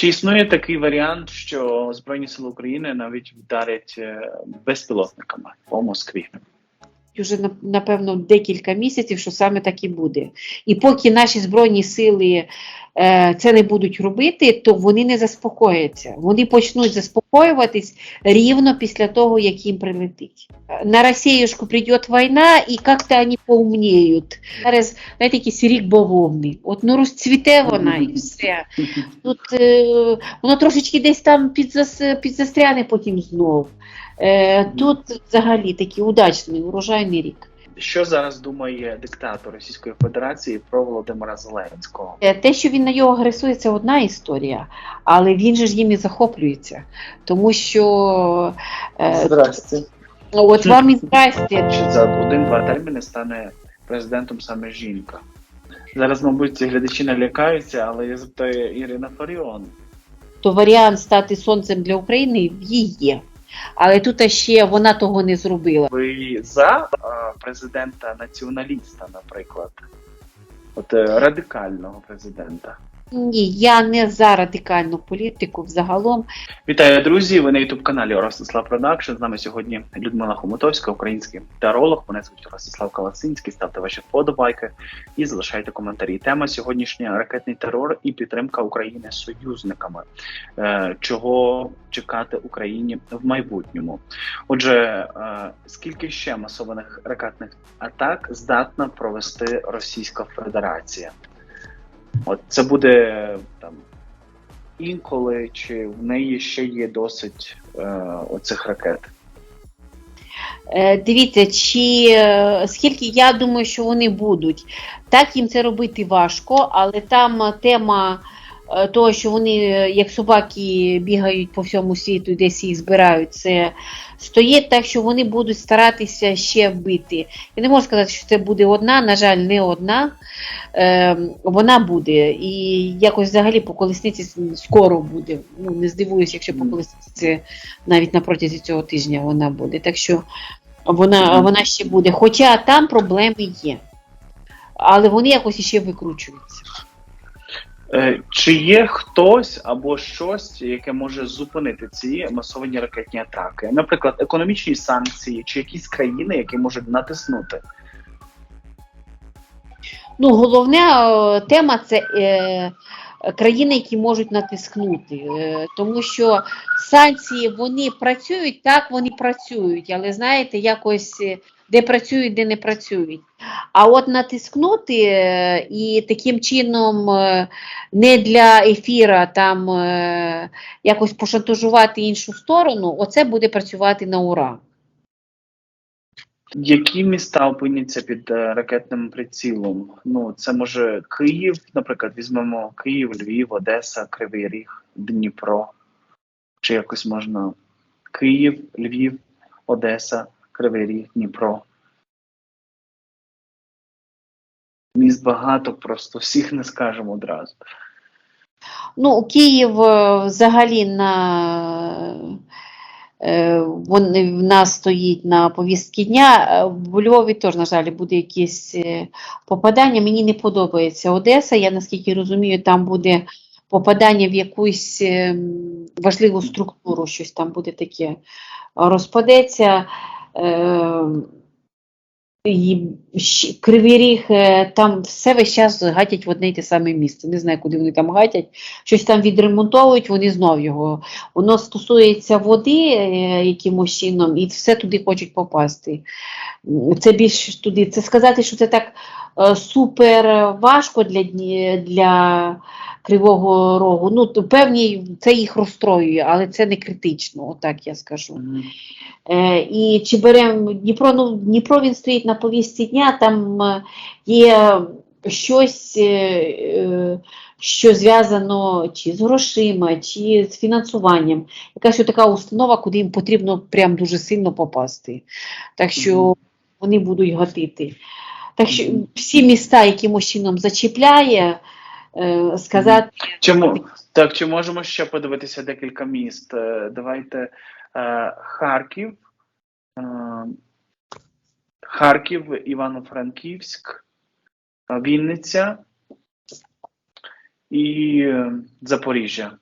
Чи існує такий варіант, що Збройні Сили України навіть вдарять е, безпілотниками по Москві? Вже напевно декілька місяців, що саме так і буде. І поки наші збройні сили е, це не будуть робити, то вони не заспокояться. Вони почнуть заспокоюватись рівно після того, як їм прилетить. На Росіюшку прийде війна, і як-то вони поумніють. Зараз знаєте, якийсь рік бавовни. От ну розцвіте вона і все. Тут е, воно трошечки десь там підзас, підзастряне потім знов. Е, тут взагалі такий удачний урожайний рік. Що зараз думає диктатор Російської Федерації про Володимира Зеленського? Е, Те, що він на нього агресує, це одна історія, але він же ж їм і захоплюється. Тому що е, Здрасте. от вам і здрасте. Чи за один-два терміни стане президентом саме жінка? Зараз, мабуть, ці глядачі налякаються, але я запитаю Ірина Фаріон. то варіант стати сонцем для України в її є. Але тут ще вона того не зробила. Ви за е, президента націоналіста, наприклад, от е, радикального президента? Ні, я не за радикальну політику взагалом. Вітаю, друзі! Ви на ютуб каналі Ростислав Продакшн. З нами сьогодні Людмила Хомутовська, український таролог. Мене звуть Ростислав Калацинський. Ставте ваші вподобайки і залишайте коментарі. Тема сьогоднішня ракетний терор і підтримка України союзниками. Е, Чого чекати Україні в майбутньому? Отже, е, скільки ще масованих ракетних атак здатна провести Російська Федерація? От це буде там інколи, чи в неї ще є досить е, оцих ракет? Е, Дивіться, чи е, скільки я думаю, що вони будуть. Так їм це робити важко, але там е, тема того, що вони е, як собаки бігають по всьому світу десь їх збирають, це стоїть так, що вони будуть старатися ще бити. Я не можу сказати, що це буде одна, на жаль, не одна. Е, вона буде. І якось взагалі по колесниці скоро буде. Ну, не здивуюсь, якщо по колесниці навіть на протязі цього тижня вона буде. Так що вона, вона ще буде. Хоча там проблеми є. Але вони якось ще викручуються. Е, Чи є хтось або щось, яке може зупинити ці масовані ракетні атаки? Наприклад, економічні санкції чи якісь країни, які можуть натиснути? Ну, головна е, тема це е, країни, які можуть натискнути. Е, тому що санкції вони працюють, так вони працюють, але знаєте, якось де працюють, де не працюють. А от натискнути е, і таким чином е, не для ефіра там е, якось пошантажувати іншу сторону, оце буде працювати на ура. Які міста опиняться під ракетним прицілом? Ну, це може Київ, наприклад, візьмемо Київ, Львів, Одеса, Кривий Ріг, Дніпро. Чи якось можна Київ, Львів, Одеса, Кривий Ріг, Дніпро. Міст багато, просто всіх не скажемо одразу. Ну, Київ е, взагалі на е, вон, в нас стоїть на повістки дня. Е, В Львові теж, на жаль, буде якесь попадання. Мені не подобається Одеса. Я наскільки розумію, там буде попадання в якусь е, важливу структуру, щось там буде таке розпадеться. Е, щ- Кривий Ріг, е, там все весь час гатять в одне й те саме місце. Не знаю, куди вони там гатять. Щось там відремонтовують, вони знов його. Воно стосується води е, якимось чином, і все туди хочуть попасти. Це більш туди. Це сказати, що це так е, супер важко для, для Кривого Рогу. Ну, то певні це їх розстроює, але це не критично, отак я скажу. Е, і чи беремо Дніпро, ну Дніпро він стоїть на повістці дня, там е, є щось, е, е, що зв'язано чи з грошима, чи з фінансуванням. Якась така установа, куди їм потрібно прям дуже сильно попасти. Так що вони будуть гатити. Так що всі міста якимось чином зачіпляє, сказати. Чому так? Чи можемо ще подивитися декілька міст? Е, Давайте е, Харків, е, Харків, Івано-Франківськ, е, Вінниця і е, Запоріжжя.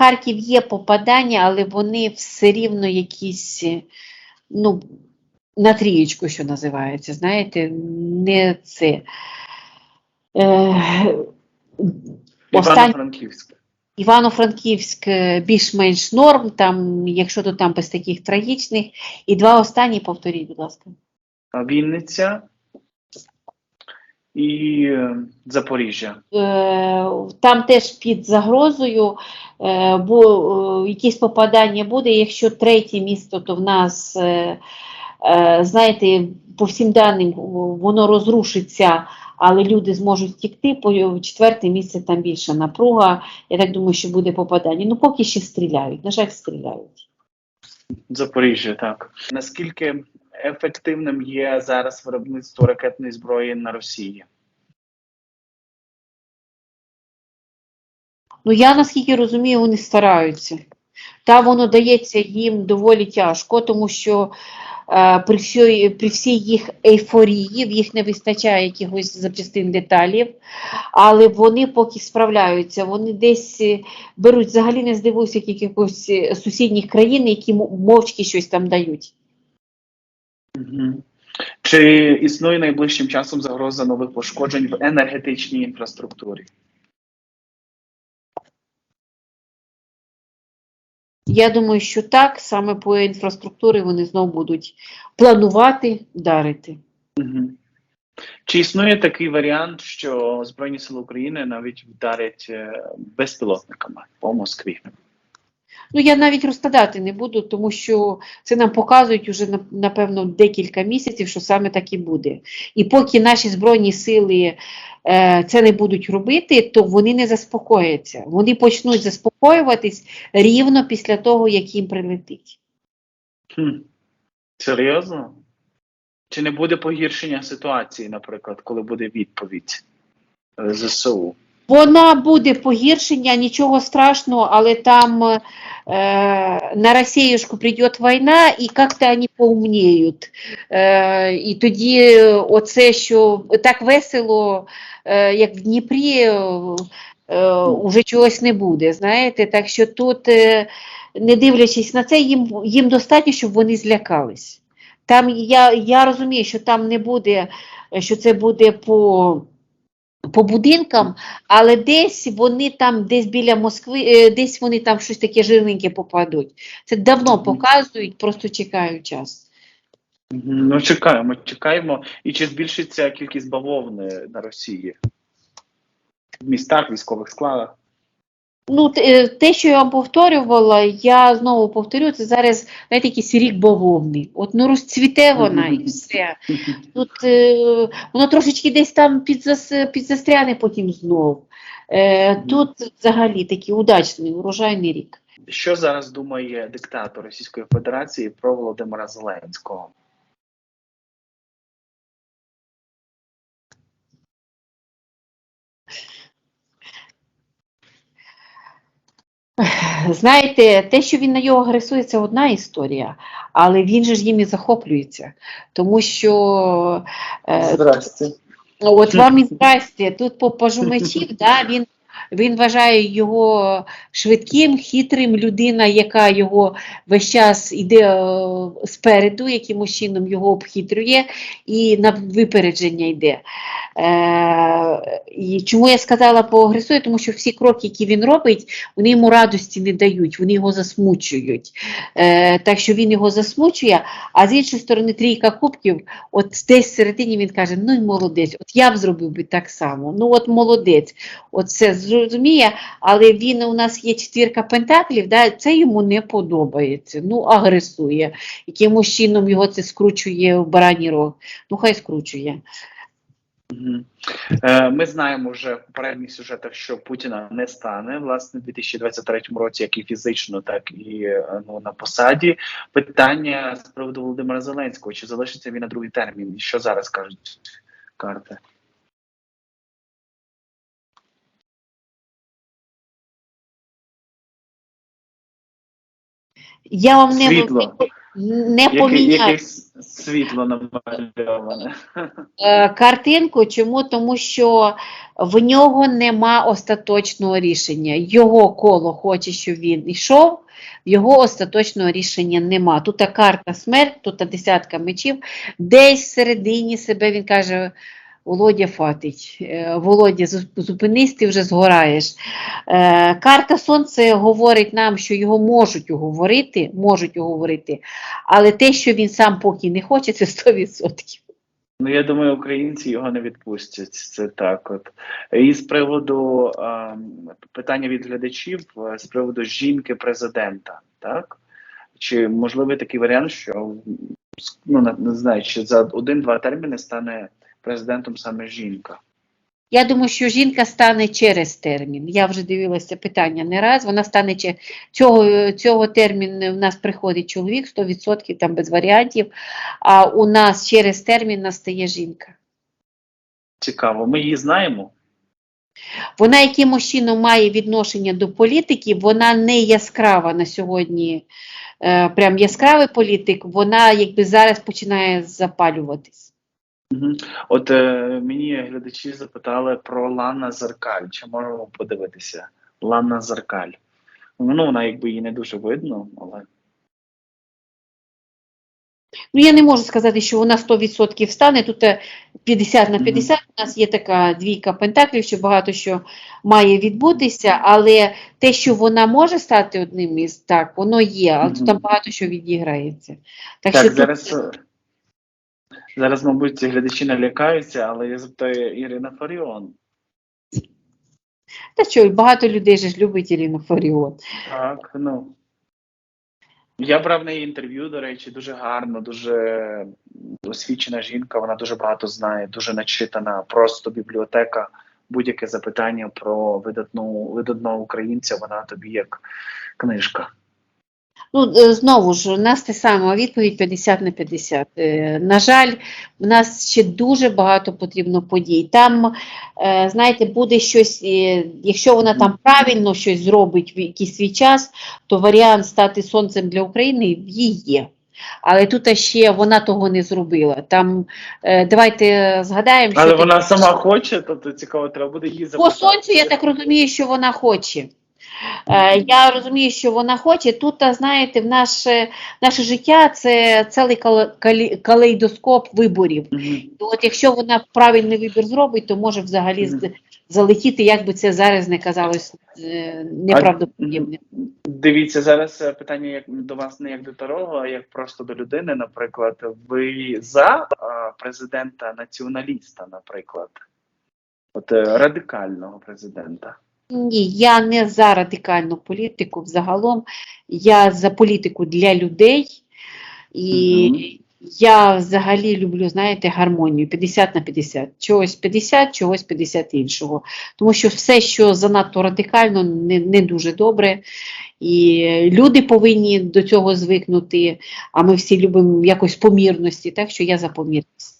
Харків є попадання, але вони все рівно якісь, е, ну, на трієчку, що називається, знаєте, не це. Е, Івано-Франківськ. Івано-Франківськ е, більш-менш норм, там, якщо то там без таких трагічних. І два останні повторіть, будь ласка. Вінниця і е, Запоріжжя. Е, Там теж під загрозою, е, бо якісь попадання буде. Якщо третє місто, то в нас, знаєте, по всім даним воно розрушиться, але люди зможуть втікти. По четверте місце там більша напруга. Я так думаю, що буде попадання. Ну, поки ще стріляють. На жаль, стріляють. Запоріжжя, так. Наскільки ефективним є зараз виробництво ракетної зброї на Росії? Ну, я наскільки розумію, вони стараються. Та воно дається їм доволі тяжко, тому що е, при, всій, при всій їх ейфорії, в їх не вистачає якихось запчастин деталів, але вони поки справляються. Вони десь е, беруть, взагалі не здивуюся, якихось е, сусідніх країн, які мовчки щось там дають. Чи існує найближчим часом загроза нових пошкоджень в енергетичній інфраструктурі? Я думаю, що так, саме по інфраструктурі вони знову будуть планувати, вдарити. Угу. Чи існує такий варіант, що Збройні Сили України навіть вдарять е, безпілотниками по Москві? Ну, я навіть розкладати не буду, тому що це нам показують уже напевно декілька місяців, що саме так і буде. І поки наші збройні сили е, це не будуть робити, то вони не заспокояться. Вони почнуть заспокоюватись рівно після того, як їм прилетить. Хм. Серйозно? Чи не буде погіршення ситуації, наприклад, коли буде відповідь е, ЗСУ? Вона буде погіршення, нічого страшного, але там э, на Росіюшку прийде війна, і як-то вони поумніють. Е, і тоді оце, що так весело, е, як в Дніпрі, е, е, уже чогось не буде. Знаєте, так що тут, е, не дивлячись на це, їм, їм достатньо, щоб вони злякались. Там я, я розумію, що там не буде, що це буде по по будинкам, але десь вони там, десь біля Москви, е, десь вони там щось таке жирненьке попадуть. Це давно показують, просто чекають час. Ну, чекаємо, чекаємо. І чи збільшиться кількість бавовни на Росії? В містах, військових складах? Ну, те, е, що я вам повторювала, я знову повторю, це зараз знаєте, якийсь рік бавовни. От ну розцвіте вона і все. Тут е, воно трошечки десь там підзас, підзастряне потім знов. Е, тут взагалі такий удачний, урожайний рік. Що зараз думає диктатор Російської Федерації про Володимира Зеленського? Знаєте, те, що він на нього агресує, це одна історія, але він же ж їм і захоплюється. Тому що е, Здрасте. От вам і здрасте. Тут по пажу мечів, да, він, він вважає його швидким, хитрим, людина, яка його весь час іде е, спереду, якимось чином його обхитрює і на випередження йде. Е, і чому я сказала поагресує? Тому що всі кроки, які він робить, вони йому радості не дають, вони його засмучують. Е, так що він його засмучує, а з іншої сторони, трійка кубків, от десь всередині він каже: ну й молодець, от я б зробив би так само. Ну от молодець, от це зрозуміє, але він у нас є четвірка пентаклів, да, це йому не подобається. Ну, агресує. Якимось чином його це скручує в бараній рог. Ну, хай скручує. Е, Ми знаємо вже в попередніх сюжетах, що Путіна не стане власне в 2023 році, як і фізично, так і е, ну, на посаді. Питання з приводу Володимира Зеленського: чи залишиться він на другий термін? Що зараз кажуть карти? Я вам не, Світло. не поміняю. світло намальоване. е, картинку. Чому? Тому що в нього нема остаточного рішення. Його коло хоче, щоб він йшов, його остаточного рішення нема. Тут карта смерть, тут десятка мечів. Десь всередині себе він каже. Володя Фатич, е, Володя, зупинись, ти вже згораєш. Е, Карта Сонце говорить нам, що його можуть уговорити, можуть уговорити, але те, що він сам поки не хоче, це 100%. Ну, я думаю, українці його не відпустять. Це так. От. І з приводу питання від глядачів з приводу жінки президента, так? Чи можливий такий варіант, що ну, не знаю, чи за один-два терміни стане президентом саме жінка? Я думаю, що жінка стане через термін. Я вже дивилася питання не раз. Вона стане че- цього, цього терміну. В нас приходить чоловік 100%, там без варіантів. А у нас через термін настає жінка. Цікаво, ми її знаємо. Вона якимось чином має відношення до політики, вона не яскрава на сьогодні, е, прям яскравий політик, вона якби зараз починає запалюватись. От е, мені глядачі запитали про Лана Зеркаль. Чи можемо подивитися? Лана Зеркаль. Ну, вона якби її не дуже видно, але Ну, я не можу сказати, що вона 100% стане. Тут е, 50 на Мгм. 50. У нас є така двійка пентаклів, що багато що має відбутися, але те, що вона може стати одним із так, воно є, але тут там багато що відіграється. Так, Так, що зараз, е, зараз, мабуть, ці глядачі налякаються, але я запитаю Ірина Фаріон. та що, багато людей же ж любить Ірину Фаріон. Так, ну. Я брав неї інтерв'ю, до речі, дуже гарно, дуже освічена жінка, вона дуже багато знає, дуже начитана, просто бібліотека. Будь-яке запитання про видатну, видатного українця, вона тобі як книжка. Ну, е, знову ж, у нас те саме відповідь 50 на 50. Е, На жаль, в нас ще дуже багато потрібно подій. Там, е, знаєте, буде щось, якщо вона там правильно щось зробить в якийсь свій час, то варіант стати сонцем для України її є. Але тут ще вона того не зробила. Там, давайте згадаємо, Але вона сама хоче, тобто цікаво, треба буде її по сонцю я так розумію, що вона хоче. Е, Я розумію, що вона хоче. Тут, знаєте, в наше, наше життя це цілий калейдоскоп виборів. То От якщо вона правильний вибір зробить, то може взагалі Мгм. залетіти, як би це зараз не казалось е, неправдоподібне. Дивіться, зараз е, питання як до вас не як до таролога, а як просто до людини. Наприклад, ви за президента націоналіста, наприклад, от радикального президента. Ні, я не за радикальну політику взагалом, я за політику для людей. І Мгм. я взагалі люблю, знаєте, гармонію 50 на 50. Чогось 50, чогось 50 іншого. Тому що все, що занадто радикально, не, не дуже добре. І люди повинні до цього звикнути, а ми всі любимо якось помірності, так що я за помірність.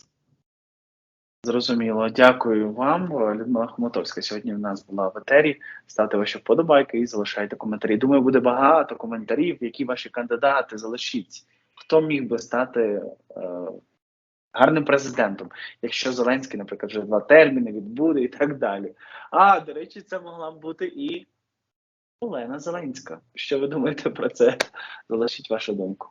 Зрозуміло, дякую вам. Людмила Хомутовська сьогодні в нас була в етері. Ставте ваші вподобайки і залишайте коментарі. Думаю, буде багато коментарів, які ваші кандидати залишіть. Хто міг би стати е, гарним президентом, якщо Зеленський, наприклад, вже два терміни відбуде і так далі. А, до речі, це могла б бути і Олена Зеленська. Що ви думаєте про це? Залишіть вашу думку.